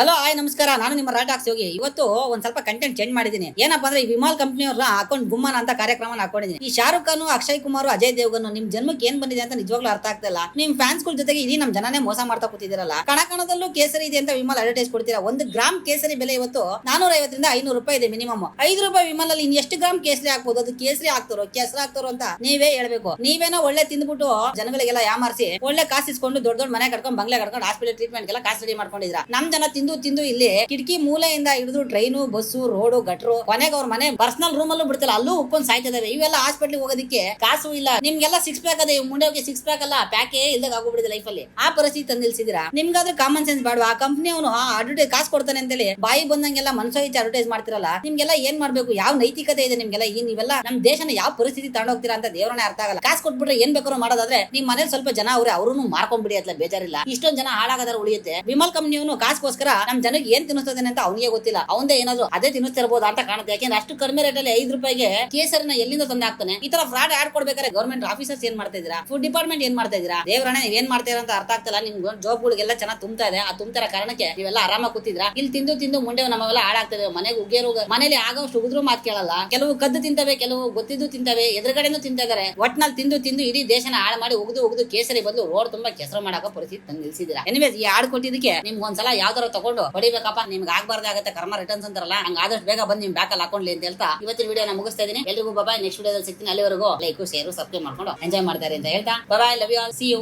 Hello hi ನಮಸ್ಕಾರ. ನಾನು ನಿಮ್ಮ ರಾಟಾಕ್ಸ್ ಹೋಗಿ. ಇವತ್ತು ಒಂದ್ ಸ್ವಲ್ಪ ಕಂಟೆಂಟ್ ಚೇಂಜ್ ಮಾಡಿದ್ದೀನಿ. ಏನಪ್ಪಾ ಅಂದ್ರೆ ಈ ವಿಮಾಲ್ ಕಂಪನಿ ಅವ್ರ ಹಾಕೊಂಡು ಗುಮ್ಮನ ಅಂತ ಕಾರ್ಯಕ್ರಮ ಹಾಕೊಂಡಿದ್ದೀನಿ. ಈ ಶಾರುಖ್ ಖಾನ್, ಅಕ್ಷಯ್ ಕುಮಾರ್, ಅಜಯ್ ದೇವ್ಗನ್ ನಿಮ್ ಜನ್ಮಕ್ಕೆ ಏನ್ ಬಂದಿದೆ ಅಂತ ನಿಜವಾಗ್ಲೂ ಅರ್ಥ ಆಗ್ತಾ ಇಲ್ಲ. ನಿಮ್ ಫ್ಯಾನ್ಸ್ಗಳ ಜೊತೆಗೆ ಇಡೀ ನಮ್ ಜನನೇ ಮೋಸ ಮಾಡ್ತಾ ಕೂತಿದಿರಲ್ಲ ಕಣಕಣದಲ್ಲೂ ಕೇಸರಿ ಇದೆ ಅಂತ ವಿಮಾಲ್ ಅಡ್ವರ್ಟೈಸ್ ಕೊಡ್ತೀರಾ? ಒಂದು ಗ್ರಾಮ್ ಕೇಸರಿ ಬೆಲೆ ಇವತ್ತು ನಾನೂರ ಐವತ್ತರಿಂದ ಐನೂರು ರೂಪಾಯಿ ಇದೆ ಮಿನಿಮಮ್. ಐದು ರೂಪಾಯಿ ವಿಮಾಲ್ ಅಲ್ಲಿ ಎಷ್ಟು ಗ್ರಾಮ್ ಕೇಸರಿ ಹಾಕ್ಬೋದು? ಅದು ಕೇಸರಿ ಹಾಕ್ತಾರೋ ಕೇಸರಿ ಹಾಕ್ತಾರೋ ಅಂತ ನೀವೇ ಹೇಳ್ಬೇಕು. ನೀವೇನೋ ಒಳ್ಳೆ ತಿಂದ್ಬಿಟ್ಟು ಜನಗಳಿಗೆಲ್ಲ ಯಾಮಾರಿಸಿ, ಒಳ್ಳೆ ಕಾಸು ಇಸ್ಕೊಂಡು ದೊಡ್ಡ ದೊಡ್ಡ ಮನೆ ಕಟ್ಕೊಂಡು, ಬಂಗ್ಲೆ ಕಟ್ಕೊಂಡು ಹಾಸ್ಪಿಟಲ್ ಟ್ರೀಟ್ಮೆಂಟ್ ಎಲ್ಲ ಕಾಸು ರೆಡಿ ಮಾಡ್ಕೊಂಡಿದ್ರ ನಮ್ ಜನ ತಿಂದು ಇಲ್ಲಿ ಕಿಟಕಿ ಮೂಲೆಯಿಂದ ಹಿಡಿದು ಟ್ರೈನು ಬಸ್ಸು ರೋಡು ಗಟ್ರು ಕೊನೆಗೆ ಅವ್ರ ಮನೆ ಪರ್ಸನಲ್ ರೂಮ್ ಅಲ್ಲೂ ಬಿಡ್ತಾರೆ ಅಲ್ಲೂ ಉಪ್ಪೊಂದು ಸಾಯ್ತಿದಾವೆ ಇವೆಲ್ಲ ಹಾಸ್ಪಿಟಲ್ ಹೋಗೋದಕ್ಕೆ ಕಾಸು ಇಲ್ಲ. ನಿಮ್ಗೆಲ್ಲ ಸಿಕ್ಸ್ ಪ್ಯಾಕ್ ಅದೇ. ಮುಂಡೆಗೆ ಸಿಕ್ಸ್ ಪ್ಯಾಕ್ ಅಲ್ಲ ಪ್ಯಾಕೇ ಇಲ್ದಾಗ ಆಗೋಗ್ಬಿಡಿದೆ ಲೈಫ್ ಅಲ್ಲಿ. ಆ ಪರಿಸ್ಥಿತಿ ತಂದಿಲ್ಸಿದಿರಾ ನಿಮ್ಗಾದ್ರೂ ಕಾಮನ್ ಸೆನ್ಸ್ ಬೇಡ ಆ ಕಂಪ್ನಿ ಅವನು ಅಡ್ವರ್ಟೈಸ್ ಕಾಸು ಕೊಡ್ತಾನೆ ಅಂತೇಳಿ ಬಾಯಿ ಬಂದಂಗೆಲ್ಲ ಮನಸ್ಸೋ ಇಚ್ಛೆ ಅಡ್ವರ್ಟೈಸ್ ಮಾಡ್ತಿರಲ್ಲ, ನಿಮ್ಗೆಲ್ಲ ಏನ್ ಮಾಡ್ಬೇಕು? ಯಾವ ನೈತಿಕತೆ ಇದೆ ನಿಮ್ಗೆಲ್ಲ? ಈ ನೀವೆಲ್ಲ ನಮ್ ದೇಶನ ಯಾವ ಪರಿಸ್ಥಿತಿ ತಗೊಂಡೋಗ್ತೀರಾ ಅಂತ ದೇವರನ್ನ ಅರ್ಥ ಆಗಲ್ಲ. ಕಾಸು ಕೊಟ್ಬಿಟ್ರೆ ಏನ್ ಬೇಕಾದ್ರೂ ಮಾಡೋದಾದ್ರೆ ನಿಮ್ ಮನೇಲಿ ಸ್ವಲ್ಪ ಜನ ಅವ್ರೆ ಅವ್ರು ಮಾರ್ಕೊಂಡ್ಬಿಡಿ ಅತ್ಲ ಬೇಜಾರಿಲ್ಲ. ಇಷ್ಟೊಂದ್ ಜನ ಹಾಳಾಗದಾರ ಉಳಿಯುತ್ತೆ. ವಿಮಲ್ ಕಂಪ್ನಿಯವನು ಕಾಸ್ಗೋಸ್ಕರ ನಮ್ ಜನಕ್ಕೆ ಏನ್ ತಿನ್ನಿಸ್ತದೆ ಅಂತ ಅವನಿಗೆ ಗೊತ್ತಿಲ್ಲ. ಅವಂದೇ ಏನಾದ್ರು ಅದೇ ತಿನ್ನಿಸ್ತಿರ್ಬೋದು ಅಂತ ಕಾಣುತ್ತೆ. ಯಾಕೆಂದ್ರೆ ಅಷ್ಟು ಕಡಿಮೆ ರೇಟ್ ಅಲ್ಲಿ ಐದು ರೂಪಾಯಿಗೆ ಕೇಸರಿನ ಎಲ್ಲಿಂದ ತಂದು ಹಾಕ್ತಾನೆ? ಈ ತರ ಫ್ರಾಡ್ ಆಡ್ ಕೊಡ್ಬೇಕಾದ್ರೆ ಗೌರ್ಮೆಂಟ್ ಆಫೀಸರ್ಸ್ ಏನ್ ಮಾಡ್ತಾ ಇದೀರಾ ಫುಡ್ ಡಿಪಾರ್ಟ್ಮೆಂಟ್ ಏನ್ ಮಾಡ್ತಾ ಇದೀರಾ ದೇವರಣ್ಣ ಏನ್ ಮಾಡ್ತೀರಾ ಅಂತ ಅರ್ಥ ಆಗ್ತಲ್ಲ ನಿಮ್ ಜಾಬ್ಗಳಿಗೆಲ್ಲ ಚೆನ್ನಾಗಿ ತುಂಬ್ತಾ ಇದೆ. ಆ ತುಂಬ್ತಾರ ಕಾರಣಕ್ಕೆ ಇವೆಲ್ಲ ಆರಾಮಾಗಿ ಕೂತಿದ್ರ ಇಲ್ಲಿ ತಿಂದು ತಿಂದು ಮುಂಡೆ ನಮಗೆಲ್ಲ ಹಾಳಾಗ್ತದೆ ಮನೆಗೆ ಉಗ್ಗೇರು ಮನೇಲಿ ಆಗೋಷ್ಟು ಉಗಿದ್ರು ಮಾತು ಕೇಳಲ್ಲ. ಕೆಲವು ಕದ್ದು ತಿಂತವೆ, ಕೆಲವು ಗೊತ್ತಿದ್ದು ತಿಂತವೆ, ಎದುರುಗಡೆನೂ ತಿಂತಿದ್ದಾರೆ ಒಟ್ನಲ್ಲಿ ತಿಂದು ತಿಂದು ಇಡೀ ದೇಶನ ಹಾಳು ಮಾಡಿ ಉಗಿದು ಉಗಿದು ಕೇಸರಿ ಬದಲು ರೋಡ್ ತುಂಬಾ ಕೆಸರು ಮಾಡಕ ಪರಿಸ್ಥಿತಿ ತಂದು ಎನಿವೇಸ್ ಈ ಹಾಡು ಕೊಟ್ಟಿದ್ದಕ್ಕೆ ನಿಮ್ಗೆ ಒಂದ್ಸಲ ಯಾವ್ದಾರ ತಗೊಂಡು ಹೊಡಿಬೇಕಪ್ಪ ನಿಮ್ಗೆ ಆಗ್ಬಾರ್ದಾಗತ್ತೆ ಕರ್ಮ ರಿಟರ್ನ್ಸ್ ಅಂತಾರಲ್ಲ, ಹಂಗ ಆದಷ್ಟು ಬೇಗ ಬಂದು ನಿಮ್ ಬ್ಯಾಕಲ್ಲಿ ಹಾಕೊಂಡ್ಲಿ ಅಂತ ಹೇಳ್ತಾ ಇವತ್ತಿನ ವಿಡಿಯೋ ನಾನು ಮುಗಿಸ್ತಾ ಇದೀನಿ ಎಲ್ರಿಗೂ ಬಾಬಾ ನೆಕ್ಸ್ಟ್ ವಿಡಿಯೋದಲ್ಲಿ ಸಿಗ್ತೀನಿ. ಅಲ್ಲಿವರೆಗೂ ಲೈಕ್ ಶೇರ್ ಸಬ್ಸ್ಕ್ರೈಬ್ ಮಾಡ್ಕೊಂಡು ಎಂಜಾಯ್ ಮಾಡ್ತಾರೆ ಅಂತ ಹೇಳ್ತಾ. Bye love you all see you